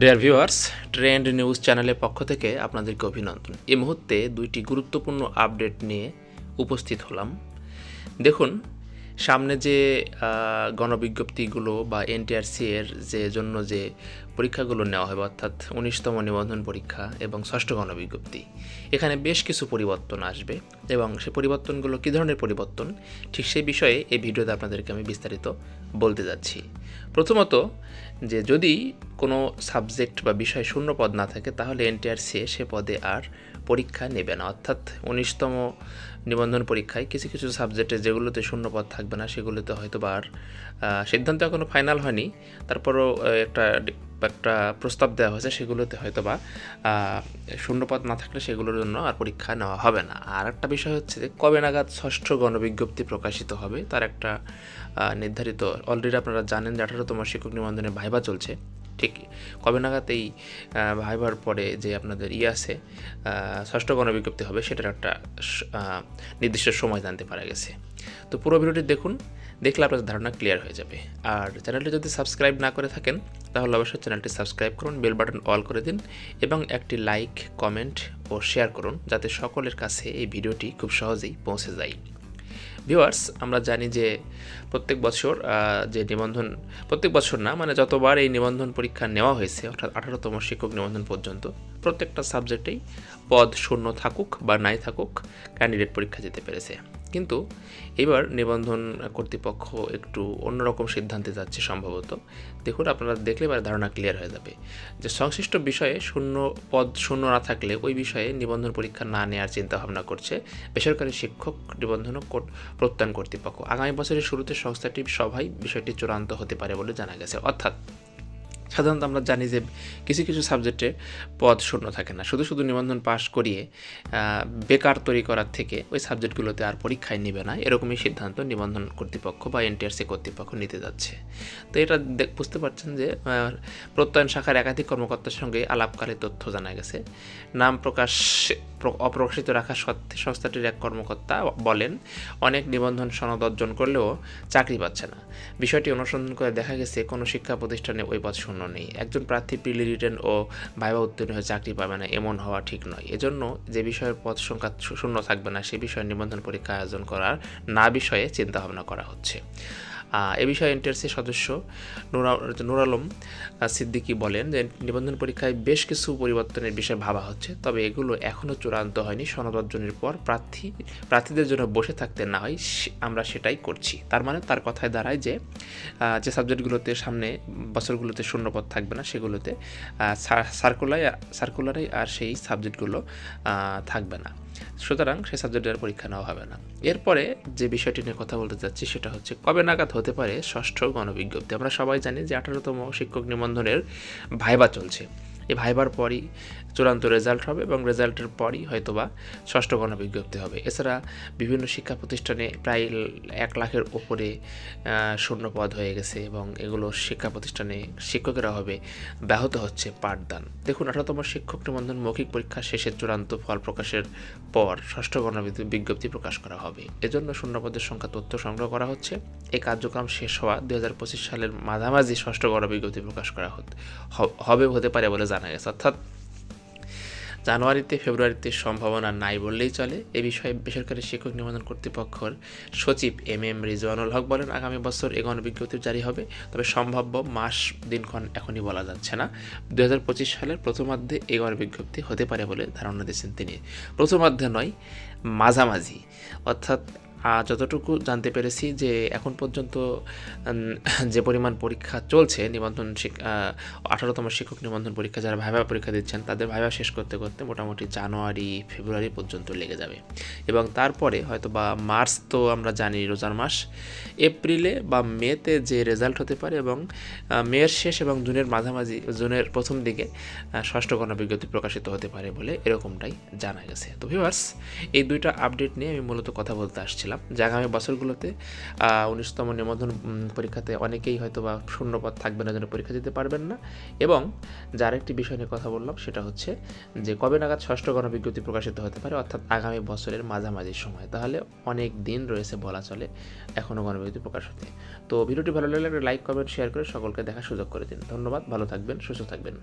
Dear viewers trend news চ্যানেলের পক্ষ থেকে আপনাদেরকে অভিনন্দন। এই মুহূর্তে দুইটি গুরুত্বপূর্ণ আপডেট নিয়ে উপস্থিত হলাম। দেখুন সামনে যে গণবিজ্ঞপ্তিগুলো বা এনটিআরসি এর যে জন্য যে পরীক্ষাগুলো নেওয়া হবে, অর্থাৎ উনিশতম নিবন্ধন পরীক্ষা এবং ষষ্ঠ গণবিজ্ঞপ্তি, এখানে বেশ কিছু পরিবর্তন আসবে এবং সে পরিবর্তনগুলো কী ধরনের পরিবর্তন? ঠিক সেই বিষয়ে এই ভিডিওতে আপনাদেরকে আমি বিস্তারিত বলতে যাচ্ছি। প্রথমত যে, যদি কোনো সাবজেক্ট বা বিষয় শূন্য পদ না থাকে, তাহলে এনটিআরসি সে পদে আর পরীক্ষা নেবে না। অর্থাৎ উনিশতম নিবন্ধন পরীক্ষায় কিছু কিছু সাবজেক্টে যেগুলোতে শূন্যপদ থাকবে না, সেগুলোতে হয়তো বা আর সিদ্ধান্ত এখনও ফাইনাল হয়নি। তারপরও একটা একটা প্রস্তাব দেওয়া হয়েছে, সেগুলোতে হয়তো বা শূন্যপদ না থাকলে সেগুলোর জন্য আর পরীক্ষা নেওয়া হবে না। আর একটা বিষয় হচ্ছে যে, কবে নাগাদ ষষ্ঠ গণবিজ্ঞপ্তি প্রকাশিত হবে, তার একটা নির্ধারিত অলরেডি আপনারা জানেন যে আঠারোতম শিক্ষক নিবন্ধনে ভাইবা চলছে। ঠিক কবে নাগাদ এই ভাইবার পরে যে আপনাদের ই আছে ষষ্ঠ গণবিজ্ঞপ্তি হবে, সেটার একটা নির্দিষ্ট সময় জানতে পারা গেছে। তো পুরো ভিডিওটি দেখুন, দেখলে আপনাদের ধারণা ক্লিয়ার হয়ে যাবে। আর চ্যানেলটি যদি সাবস্ক্রাইব না করে থাকেন, তাহলে অবশ্যই চ্যানেলটি সাবস্ক্রাইব করুন বেল বাটন অল করে দিন, এবং একটি লাইক কমেন্ট ও শেয়ার করুন, যাতে সকলের কাছে এই ভিডিওটি খুব সহজেই পৌঁছে যায়। ভিউয়ার্স আমরা জানি যে প্রত্যেক বছর যে নিবন্ধন, প্রত্যেক বছর না মানে যতবার এই নিবন্ধন পরীক্ষা নেওয়া হয়েছে, অর্থাৎ আঠারোতম শিক্ষক নিবন্ধন পর্যন্ত, প্রত্যেকটা সাবজেক্টেই পদ শূন্য থাকুক বা নাই থাকুক ক্যান্ডিডেট পরীক্ষা যেতে পেরেছে। কিন্তু এবার নিবন্ধন কর্তৃপক্ষ একটু অন্যরকম সিদ্ধান্তে যাচ্ছে সম্ভবত। দেখুন, আপনারা দেখলে এবার ধারণা ক্লিয়ার হয়ে যাবে। যে সংশ্লিষ্ট বিষয়ে শূন্য পদ শূন্য না থাকলে ওই বিষয়ে নিবন্ধন পরীক্ষা না নেওয়ার চিন্তা ভাবনা করছে বেসরকারি শিক্ষক নিবন্ধন প্রত্যয়ন কর্তৃপক্ষ। আগামী বছরের শুরুতে সংস্থাটির সভায় বিষয়টি চূড়ান্ত হতে পারে বলে জানা গেছে। অর্থাৎ সাধারণত আমরা জানি যে কিছু কিছু সাবজেক্টে পদ শূন্য থাকে না। শুধু শুধু নিবন্ধন পাশ করিয়ে বেকার তৈরি করার থেকে ওই সাবজেক্টগুলোতে আর পরীক্ষায় নেবে না। এরকমই সিদ্ধান্ত নিবন্ধন কর্তৃপক্ষ বা এনটিআরসি কর্তৃপক্ষ নিতে যাচ্ছে। তো এটা বুঝতে পারছেন যে প্রত্যয়ন শাখার একাধিক কর্মকর্তার সঙ্গে আলাপকালে তথ্য জানা গেছে। নাম প্রকাশ প্র- অপ্রকাশিত রাখা সত্ত্বে সংস্থাটির এক কর্মকর্তা বলেন, অনেক নিবন্ধন সনদ অর্জন করলেও চাকরি পাচ্ছে না। বিষয়টি অনুসন্ধান করে দেখা গেছে, কোনো শিক্ষা প্রতিষ্ঠানে ওই পদ শূন্য নেই। একজন প্রার্থী প্রিলি রিটেন ও ভাইবা উত্তীর্ণ হয়ে চাকরি পাবে না, এমন হওয়া ঠিক নয়। এজন্য যে বিষয়ের পদ সংখ্যা শূন্য থাকবে না, সে বিষয়ে নিবন্ধন পরীক্ষা আয়োজন করার না বিষয়ে চিন্তা ভাবনা করা হচ্ছে। এ বিষয়ে এনটিআরসি সদস্য নুরা নুর আলম সিদ্দিকী বলেন যে নিবন্ধন পরীক্ষায় বেশ কিছু পরিবর্তনের বিষয়ে ভাবা হচ্ছে, তবে এগুলো এখনও চূড়ান্ত হয়নি। সনদ অর্জনের পর প্রার্থী, প্রার্থীদের জন্য বসে থাকতে না হয় আমরা সেটাই করছি। তার মানে তার কথায় দাঁড়ায় যে যে সাবজেক্টগুলোতে সামনে বছরগুলোতে শূন্যপদ থাকবে না, সেগুলোতে সার্কুলার সার্কুলারে আর সেই সাবজেক্টগুলো থাকবে না। সুতরাং সেই সাবজেক্টের পরীক্ষা নেওয়া হবে না। এরপরে যে বিষয়টি নিয়ে কথা বলতে যাচ্ছি সেটা হচ্ছে, কবে নাগাদ হতে পারে ষষ্ঠ গণবিজ্ঞপ্তি? আমরা সবাই জানি যে আঠারোতম শিক্ষক নিবন্ধনের ভাইবা চলছে। এই ভাইবার পরই চূড়ান্ত রেজাল্ট হবে এবং রেজাল্টের পরই হয়তোবা ষষ্ঠ গণবিজ্ঞপ্তি হবে। এছাড়া বিভিন্ন শিক্ষা প্রতিষ্ঠানে প্রায় এক লাখের ওপরে আহ, শূন্যপদ হয়ে গেছে এবং এগুলো শিক্ষা প্রতিষ্ঠানে শিক্ষকেরা হবে ব্যাহত হচ্ছে পাঠদান। দেখুন আঠারোতম শিক্ষক নিবন্ধন মৌখিক পরীক্ষা শেষের চূড়ান্ত ফল প্রকাশের পর ষষ্ঠ গণবিজ্ঞপ্তি বিজ্ঞপ্তি প্রকাশ করা হবে। এজন্য শূন্যপদের সংখ্যা তথ্য সংগ্রহ করা হচ্ছে। এই কার্যক্রম শেষ হওয়া দুই হাজার পঁচিশ সালের মাঝামাঝি ষষ্ঠ গণবিজ্ঞপ্তি প্রকাশ করা হবে হতে পারে বলে জানা গেছে। অর্থাৎ জানুয়ারিতে, ফেব্রুয়ারিতে সম্ভাবনা নাই বললেই চলে। এ বিষয়ে বেসরকারি শিক্ষক নিবন্ধন কর্তৃপক্ষের সচিব এম এম রিজওয়ানুল হক বলেন, আগামী বছর এ গণবিজ্ঞপ্তি জারি হবে। তবে সম্ভাব্য মাস, দিনক্ষণ এখনই বলা যাচ্ছে না। দু হাজার পঁচিশ সালের প্রথমার্ধে এ গণবিজ্ঞপ্তি হতে পারে বলে ধারণা দিয়েছেন তিনি। প্রথমার্ধে নয়, মাঝামাঝি। অর্থাৎ যতটুকু জানতে পেরেছি যে এখন পর্যন্ত যে পরিমাণ পরীক্ষা চলছে, নিবন্ধন আঠারোতম শিক্ষক নিবন্ধন পরীক্ষা, যারা ভাইভা পরীক্ষা দিচ্ছেন, তাদের ভাইভা শেষ করতে করতে মোটামুটি জানুয়ারি, ফেব্রুয়ারি পর্যন্ত লেগে যাবে। এবং তারপরে হয়তো বা মার্চ তো আমরা জানি রোজার মাস, এপ্রিলে বা মেতে যে রেজাল্ট হতে পারে এবং মেয়ের শেষ এবং জুনের মাঝামাঝি, জুনের প্রথম দিকে ষষ্ঠ গণবিজ্ঞপ্তি প্রকাশিত হতে পারে বলে এরকমটাই জানা গেছে। তো ভিউয়ার্স এই দুইটা আপডেট নিয়ে আমি মূলত কথা বলতে আসছিলাম বলেছিলাম যে আগামী বছরগুলোতে উনিশতম নিবন্ধন পরীক্ষাতে অনেকেই হয়তো বা শূন্যপদ থাকবে না জন্য পরীক্ষা দিতে পারবেন না। এবং যার একটি বিষয় নিয়ে কথা বললাম, সেটা হচ্ছে যে কবে নাগাদ ষষ্ঠ গণবিজ্ঞপ্তি প্রকাশিত হতে পারে, অর্থাৎ আগামী বছরের মাঝামাঝি সময়। তাহলে অনেক দিন রয়েছে বলা চলে এখনও গণবিজ্ঞপ্তি প্রকাশ হতে। তো ভিডিওটি ভালো লাগলে লাইক, কমেন্ট, শেয়ার করে সকলকে দেখার সুযোগ করে দিন। ধন্যবাদ, ভালো থাকবেন, সুস্থ থাকবেন।